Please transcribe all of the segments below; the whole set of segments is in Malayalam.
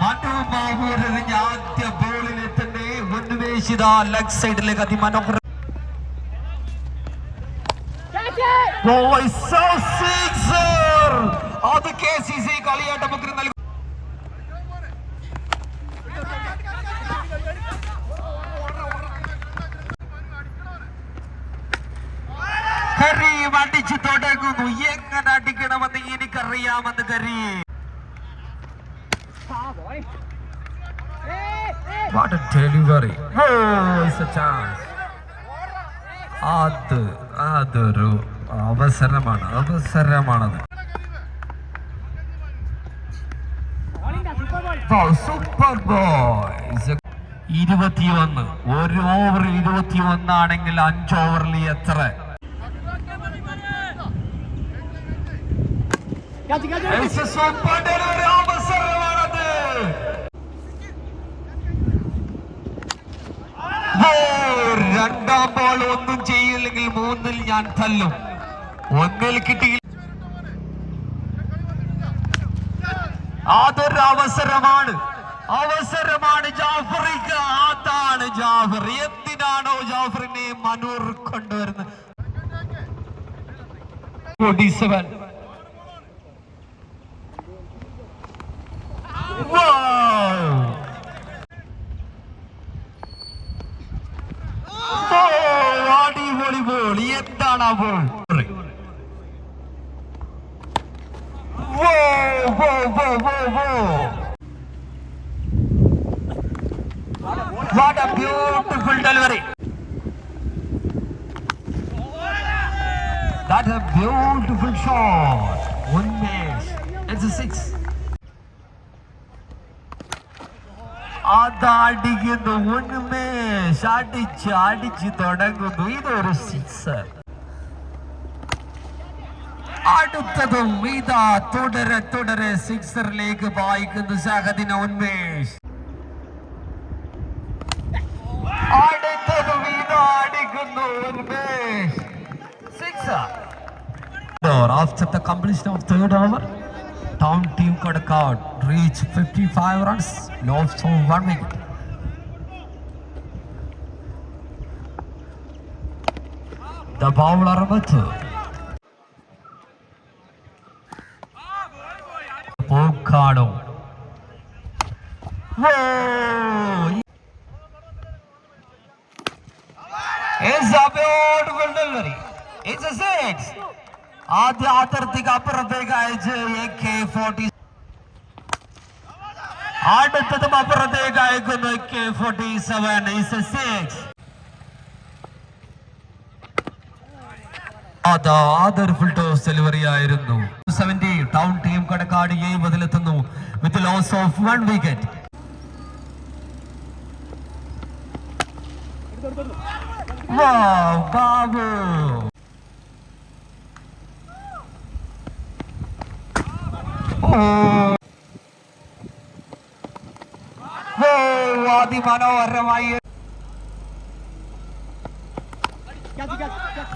മനോഭാവൂരെറിഞ്ഞ ആദ്യ ബോളിനെ തന്നെ ഉന്മേഷിത ലെഗ് സൈഡിലേക്ക് അതിമനോഹര Boy, so sixer! അത് കെ സി സി കളിയാട്ട നമുക്ക് നൽകും കരീം അടിച്ചു തുടങ്ങുന്നു. എങ്ങനെ അടിക്കണമെന്ന് എനിക്കറിയാമെന്ന് Kareem. What a delivery. Oh, it's a chance. അത് അതൊരു അവസരമാണ് അവസരമാണത്. ഇരുപത്തിയൊന്ന് ഒരു ഓവർ ഇരുപത്തിയൊന്നാണെങ്കിൽ അഞ്ച് ഓവറിൽ എത്ര It's a super delivery അവസരമാണത് രണ്ടാം ബോൾ ഒന്നും ചെയ്യില്ലെങ്കിൽ മൂന്നിൽ ഞാൻ തല്ലും. ഒന്നിൽ കിട്ടിയില്ല. അതൊരു അവസരമാണ്. അവസരമാണ് ജാഫറിക്ക്. അതാണ് ജാഫർ എന്തിനാണോ ജാഫറിനെ മനൂർ കൊണ്ടുവരുന്നത്? Forty seven അടിപൊളി ബോൾ എന്താണ് ആ ball Whoa, whoa, whoa, whoa, whoa. What a beautiful delivery. That's a beautiful shot. One miss. It's a six. അതടിക്കുന്നു ഉന്മേഷ് അടിച്ച് അടിച്ച് തുടങ്ങുന്നു. ഇതൊരു സിക്സർ അടുത്തതും ഇതാ തുടരെ തുടരെ സിക്സറിലേക്ക് വായിക്കുന്നു സഹദിന ഉന്മേഷ്. അടുത്തതും ഇതാ അടിക്കുന്നു Unmesh. Sixer After the completion of third over, town team Kodakad reached 55 runs, lost for one wicket. The bowler Mathu. Pokado. Whoa! It's a beautiful delivery. It's a six. ആദ്യ അതിർത്തിക്ക് അപ്പുറത്തേക്ക് അയച്ച് എ കെ ഫോർട്ടി അടുത്തതും അപ്പുറത്തേക്ക് അയക്കുന്നു K forty seven six delivery ആയിരുന്നു. Seventy town team Kadakkad എഴുപതിലെത്തുന്നു. With loss of one wicket Babu! അതിമനോഹരമായി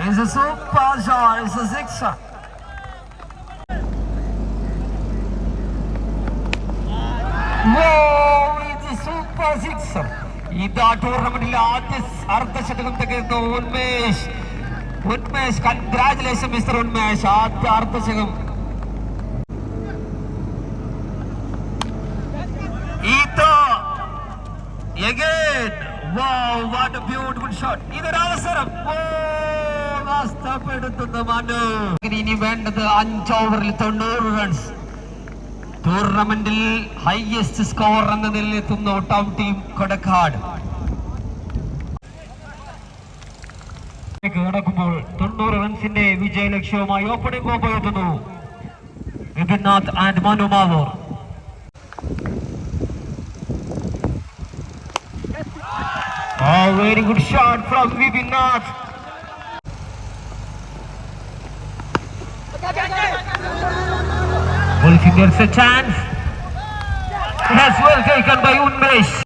It's a super shot. It's a sixer. Whoa, it's a super sixer. ഇതാ ടൂർണമെന്റിലെ ആദ്യ അർദ്ധശതകം തികയുന്ന ഉന്മേഷ് ഉന്മേഷ് കൺഗ്രാചുലേഷൻ മിസ്റ്റർ ഉന്മേഷ് ആദ്യ അർദ്ധശകം ഇതാ Again. Wow, what a beautiful shot. ഇതൊരു അവസരം. നഷ്ടപ്പെടുത്തുന്ന മനു. ഇനി വേണ്ടത് അഞ്ച് ഓവറിൽ തൊണ്ണൂറ് റൺസ് ടൂർണമെന്റിൽ ഹയസ്റ്റ് സ്കോർ എന്ന നിലയിൽ എത്തുന്നു ടൗൺ ടീം കൊടക്കാട്. കടക്കുമ്പോൾ തൊണ്ണൂറ് റൺസിന്റെ വിജയ ലക്ഷ്യവുമായി ഓപ്പണിംഗ് കോമ്പോ എത്തുന്നു Vipinnath and Manu Mavoor. Oh, very good shot from Vipin Nath. Well, there's a chance. has well taken by Unmesh.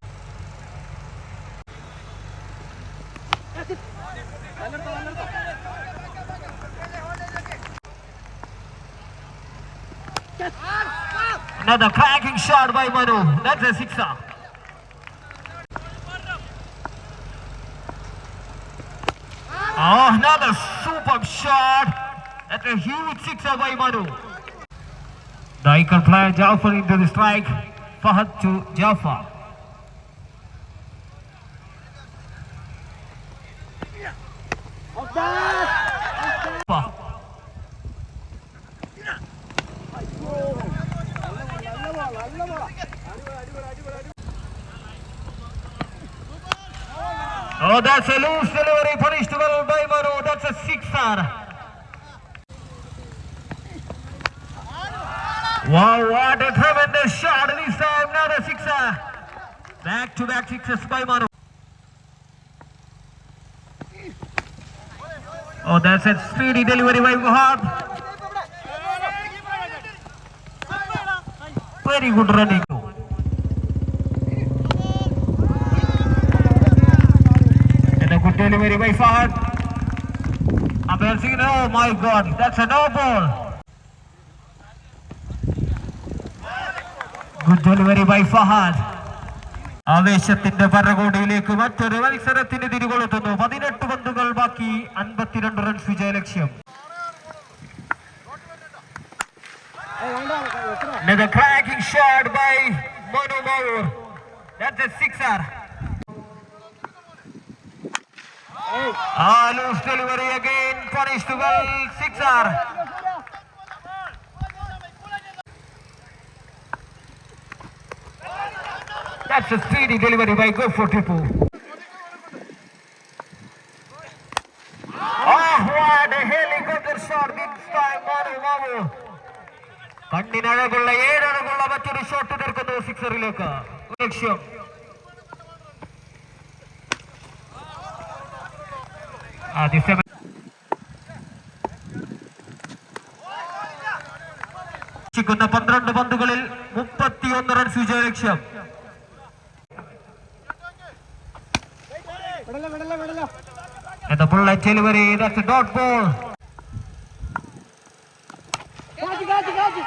Another cracking shot by Manu. That's a sixer. Oh, another superb shot. That's a huge sixer by Manu. The icon player Jafar into the strike. Fahad to Jafar. Oh, that's a loose delivery punished well by Manu. That's a sixer. Wow, what a tremendous shot this time. Another sixer. Back to back sixes by Manu. Oh, that's a speedy delivery by Muhammad. Very good running. And a good delivery by Fahad. Abel Singh, oh my god, that's a no ball. Good delivery by Fahad ആവേശത്തിന്റെ പരകോടിയിലേക്ക് മറ്റൊരു മത്സരത്തിന് തിരികൊളുത്തുന്നു പതിനെട്ട് പന്തുകൾ ബാക്കി അൻപത്തിരണ്ട് റൺസ് വിജയലക്ഷ്യം Another cracking shot by Manu Maur. That's a sixer. Ah, loose delivery again. Punished well. Sixer. That's a speedy delivery by Go for Tipu. Oh, what a helicopter shot this time, Manu Mamu. കണ്ണിനഴകുള്ള ഏഴഴകുള്ള മറ്റൊരു ഷോട്ട് തീർക്കുന്നു സിക്സറിലേക്ക് ലക്ഷ്യം uh, December. ുന്ന പന്ത്രണ്ട് പന്തുകളിൽ മുപ്പത്തിയൊന്ന് റൺസ് വിജയ ലക്ഷ്യം. എന്ന ബുള്ളറ്റിൽ വരെ ഡോട്ട് ബോൾ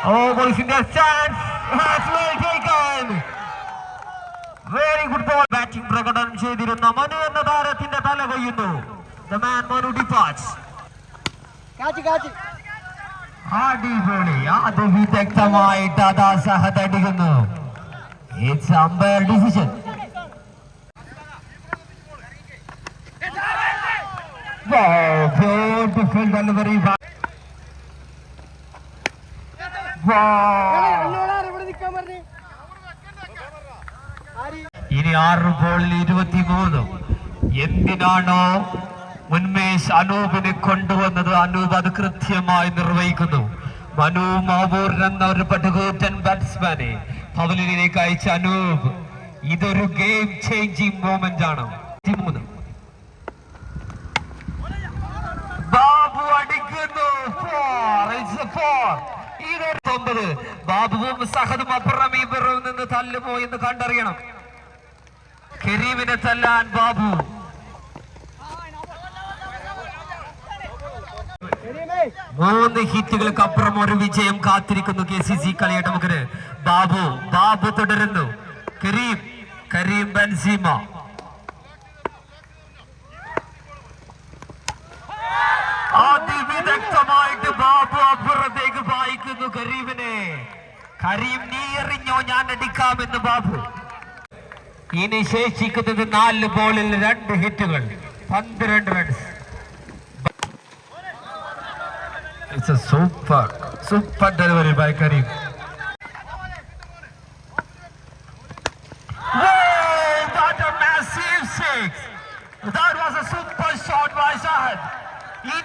ഓ ബോയ്സിന്റെ വെരി ഗുഡ് ബോൾ ബാറ്റിംഗ് പ്രകടനം ചെയ്തിരുന്ന മനു എന്ന താരത്തിന്റെ തല കൊയ്യുന്നു. ദ മാൻ മനു ഡിപ്പാച്ച് കാച്ചി കാച്ചി. അടിപൊളി. അത് വിദഗ്ധമായിട്ട് അതാ സഹത് അടിക്കുന്നു it's umpire decision beautiful delivery ഇനി ആറ് ബോളിൽ ഇരുപത്തിമൂന്ന്. എന്തിനാണോ ഉന്മേഷ് അനൂപിനെ കൊണ്ടുവന്നത് അനൂപ് അത് കൃത്യമായി നിർവഹിക്കുന്നു. മനു മാവൂർ എന്ന ഒരു പടുകൂറ്റൻ ബാറ്റ്സ്മാനെ പവലിനിലേക്ക് അയച്ച അനൂപ് ഇതൊരു ഗെയിം ചേഞ്ചിങ് മൂമെന്റ് ആണ്. മൂന്ന് ബാബു അടിക്കുന്നു. ബാബുവും സഹദും അപ്പുറം ഇപ്പുറം നിന്ന് തല്ലുമോ എന്ന് കണ്ടറിയണം. കരീമിനെ തല്ലാൻ ബാബു മൂന്ന് ഹിറ്റുകൾക്ക് അപ്പുറം ഒരു വിജയം കാത്തിരിക്കുന്നു കെ സി സി കളിയട്ടമുഖന് ബാബു ബാബു തുടരുന്നു. കരീം കരീം ബൻസീമ. അതിവിദഗ്ധമായിട്ട് ബാബു അപ്പുറത്തേക്ക് വായിക്കുന്നു കരീമിനെ. കരീം നീ എറിഞ്ഞോ ഞാൻ അടിക്കാമെന്ന് ബാബു. ഇനി ശേഷിക്കുന്നത് നാല് ബോളിൽ രണ്ട് ഹിറ്റുകൾ. പന്ത്രണ്ട് runs it's a super super delivery by six. That was a super shot by Shahid. He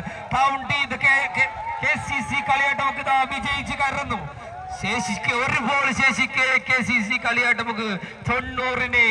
Kodakkad വെച്ച തൊണ്ണൂറ് എന്ന ഭീമൻ സ്കോറിനെ മറികടന്ന് town team K C C കളിയാട്ടമൊക്കെ വിജയിച്ച് കയറുന്നു ശേഷിക്ക് ഒരു ബോൾ ശേഷിക്കെ കെ സി സി കളിയാട്ടമൊക്കെ തൊണ്ണൂറിന്